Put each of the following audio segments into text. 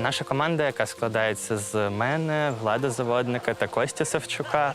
Наша команда, яка складається з мене, Влада Заводника та Костя Савчука,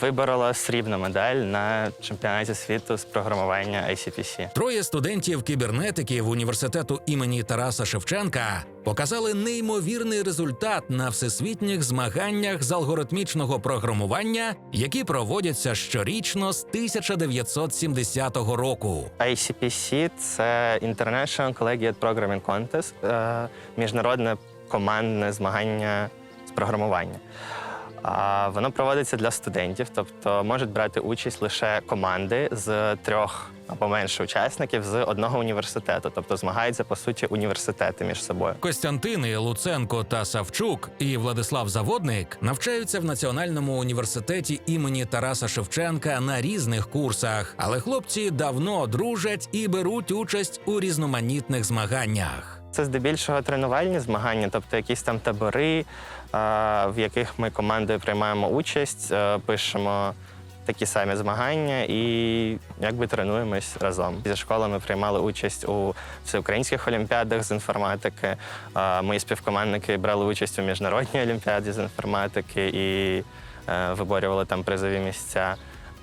виборола срібну медаль на чемпіонаті світу з програмування ICPC. Троє студентів кібернетики в університету імені Тараса Шевченка показали неймовірний результат на всесвітніх змаганнях з алгоритмічного програмування, які проводяться щорічно з 1970 року. ICPC – це International Collegiate Programming Contest, е, міжнародне командне змагання з програмування. Воно проводиться для студентів, тобто можуть брати участь лише команди з трьох або менше учасників з одного університету, тобто змагаються по суті університети між собою. Костянтини Луценко та Савчук і Владислав Заводник навчаються в Національному університеті імені Тараса Шевченка на різних курсах, але хлопці давно дружать і беруть участь у різноманітних змаганнях. Це здебільшого тренувальні змагання, тобто якісь там табори, в яких ми командою приймаємо участь, е, пишемо такі самі змагання і якби тренуємось разом. Зі школи ми приймали участь у всеукраїнських олімпіадах з інформатики. Мої співкомандники брали участь у міжнародній олімпіаді з інформатики і е, виборювали там призові місця.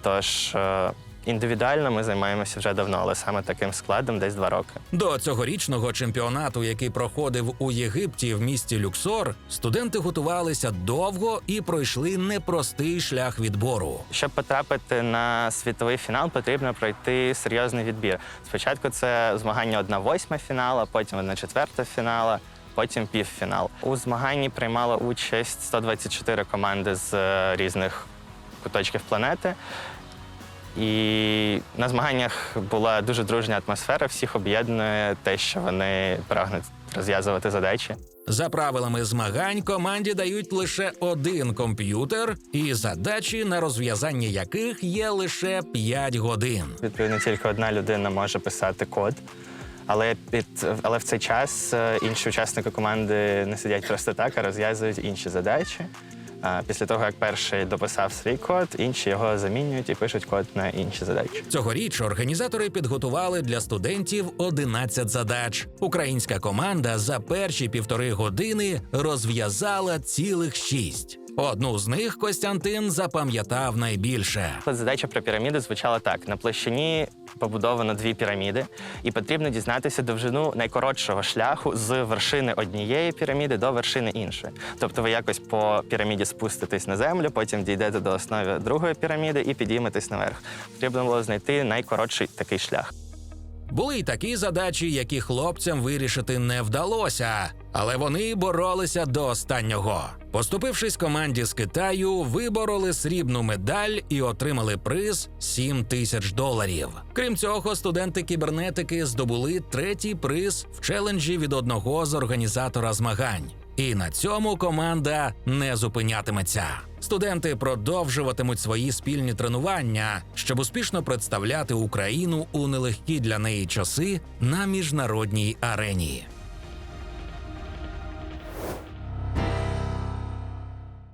Тож е, індивідуально ми займаємося вже давно, але саме таким складом десь два роки. До цьогорічного чемпіонату, який проходив у Єгипті в місті Люксор, студенти готувалися довго і пройшли непростий шлях відбору. Щоб потрапити на світовий фінал, потрібно пройти серйозний відбір. Спочатку це змагання 1-8 фіналу, потім 1-4 фінала, потім півфінал. У змаганні приймало участь 124 команди з е, різних куточків планети. І на змаганнях була дуже дружня атмосфера, всіх об'єднує те, що вони прагнуть розв'язувати задачі. За правилами змагань команді дають лише один комп'ютер, і задачі, на розв'язання яких є лише 5 годин. Відповідно, тільки одна людина може писати код. Але під але в цей час е, інші учасники команди не сидять просто так, а розв'язують інші задачі. Після того, як перший дописав свій код, інші його замінюють і пишуть код на інші задачі. Цьогоріч організатори підготували для студентів 11 задач. Українська команда за перші півтори години розв'язала цілих шість. Одну з них Костянтин запам'ятав найбільше. Задача про піраміди звучала так: на площині побудовано дві піраміди, і потрібно дізнатися довжину найкоротшого шляху з вершини однієї піраміди до вершини іншої. Тобто ви якось по піраміді спуститесь на землю, потім дійдете до основи другої піраміди і підійметесь наверх. Потрібно було знайти найкоротший такий шлях. Були й такі задачі, які хлопцям вирішити не вдалося, але вони боролися до останнього. Поступившись команді з Китаю, вибороли срібну медаль і отримали приз 7 тисяч доларів. Крім цього, студенти кібернетики здобули третій приз в челенджі від одного з організатора змагань. І на цьому команда не зупинятиметься. Студенти продовжуватимуть свої спільні тренування, щоб успішно представляти Україну у нелегкі для неї часи на міжнародній арені.